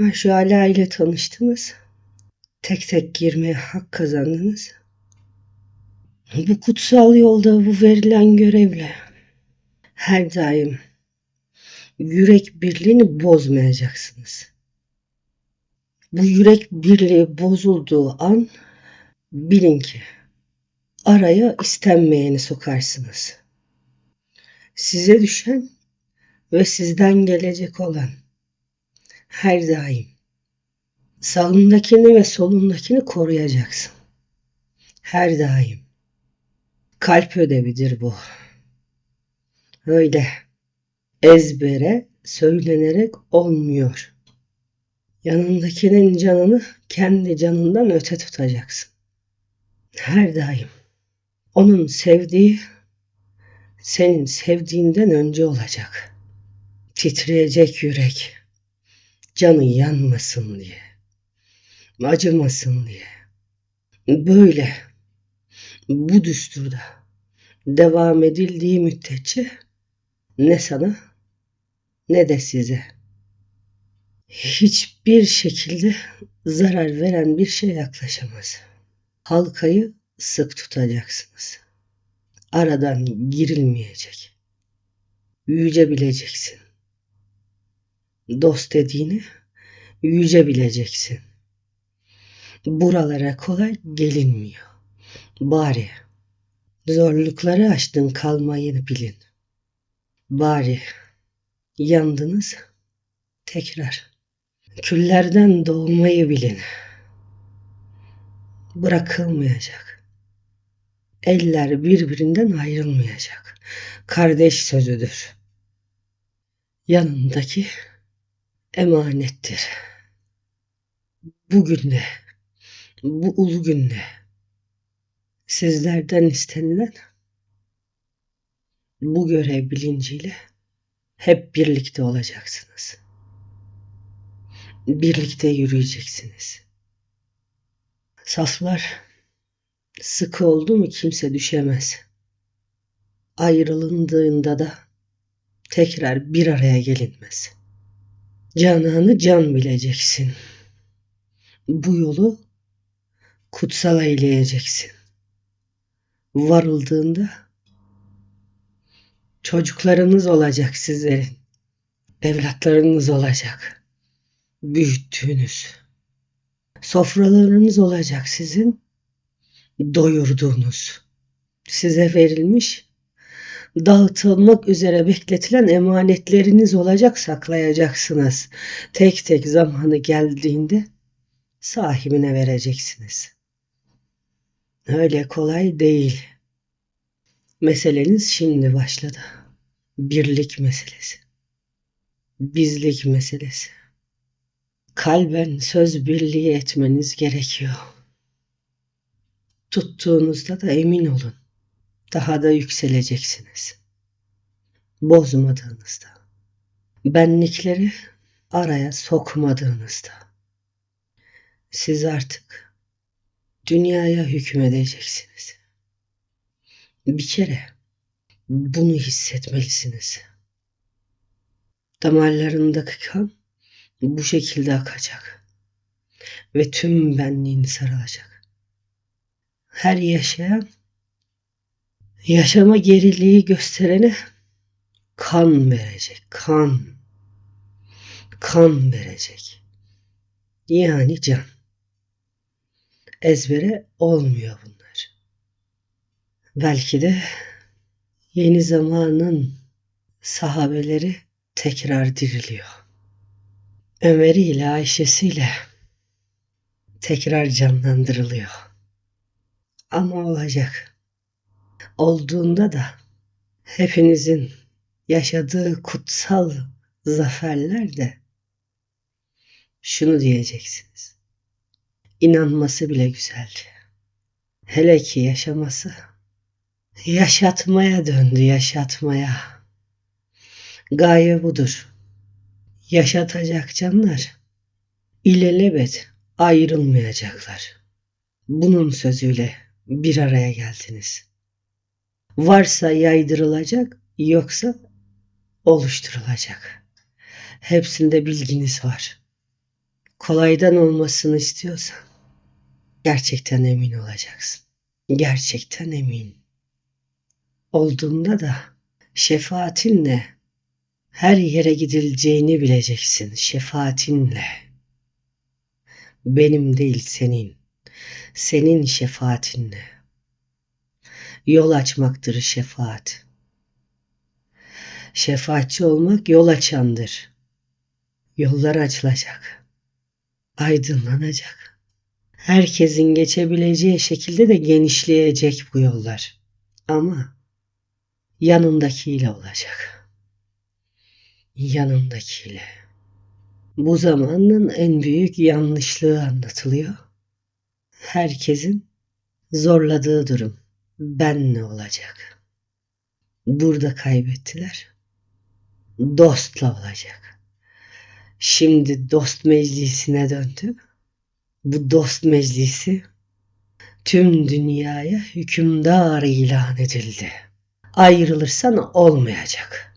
Ayşe Ala ile tanıştınız. Tek tek girmeye hak kazandınız. Bu kutsal yolda bu verilen görevle her daim yürek birliğini bozmayacaksınız. Bu yürek birliği bozulduğu an bilin ki araya istenmeyeni sokarsınız. Size düşen ve sizden gelecek olan her daim sağındakini ve solundakini koruyacaksın. Her daim. Kalp ödevidir bu. Öyle ezbere söylenerek olmuyor. Yanındakinin canını kendi canından öte tutacaksın. Her daim. Onun sevdiği senin sevdiğinden önce olacak. Titreyecek yürek. Canı yanmasın diye. Acımasın diye. Böyle bu düsturda devam edildiği müddetçe ne sana ne de size hiçbir şekilde zarar veren bir şey yaklaşamaz. Halkayı sık tutacaksınız. Aradan girilmeyecek. Yüce bileceksin. Dost dediğini yüce bileceksin. Buralara kolay gelinmiyor. Bari zorlukları aştın kalmayı bilin. Bari yandınız tekrar küllerden doğmayı bilin. Bırakılmayacak. Eller birbirinden ayrılmayacak. Kardeş sözüdür. Yanındaki emanettir. Bugün de, bu ulu günde sizlerden istenilen bu görev bilinciyle hep birlikte olacaksınız. Birlikte yürüyeceksiniz. Saflar sıkı oldu mu kimse düşemez. Ayrılındığında da tekrar bir araya gelinmez. Cananı can bileceksin. Bu yolu kutsal eyleyeceksin. Varıldığında çocuklarınız olacak sizlerin. Evlatlarınız olacak. Büyüttüğünüz. Sofralarınız olacak sizin. Doyurduğunuz. Size verilmiş dağıtılmak üzere bekletilen emanetleriniz olacak saklayacaksınız. Tek tek zamanı geldiğinde sahibine vereceksiniz. Öyle kolay değil. Meseleniz şimdi başladı. Birlik meselesi. Bizlik meselesi. Kalben söz birliği etmeniz gerekiyor. Tuttuğunuzda da emin olun. Daha da yükseleceksiniz. Bozmadığınızda. Benlikleri araya sokmadığınızda. Siz artık dünyaya hükmedeceksiniz. Bir kere bunu hissetmelisiniz. Damarlarındaki kan bu şekilde akacak ve tüm benliğini sarılacak. Her yaşayan yaşama geriliği gösterene kan verecek, kan. Kan verecek. Yani can. Ezbere olmuyor bunlar. Belki de yeni zamanın sahabeleri tekrar diriliyor. Ömer'i ile Ayşe'siyle tekrar canlandırılıyor. Ama olacak. Olduğunda da hepinizin yaşadığı kutsal zaferler de şunu diyeceksiniz. İnanması bile güzeldi. Hele ki yaşaması yaşatmaya döndü yaşatmaya. Gaye budur. Yaşatacak canlar ilelebet ayrılmayacaklar. Bunun sözüyle bir araya geldiniz. Varsa yaydırılacak, yoksa oluşturulacak. Hepsinde bilginiz var. kolaydan olmasını istiyorsan gerçekten emin olacaksın. Gerçekten emin. Olduğunda da şefaatinle her yere gidileceğini bileceksin şefaatinle. Benim değil senin. Senin şefaatinle. Yol açmaktır şefaat. Şefaatçi olmak yol açandır. Yollar açılacak. Aydınlanacak. Herkesin geçebileceği şekilde de genişleyecek bu yollar. Ama yanındakiyle olacak. Yanındakiyle. Bu zamanın en büyük yanlışlığı anlatılıyor. Herkesin zorladığı durum. Ben ne olacak? Burada kaybettiler. Dostla olacak. Şimdi dost meclisine döndü. Bu dost meclisi tüm dünyaya hükümdar ilan edildi. Ayrılırsan olmayacak.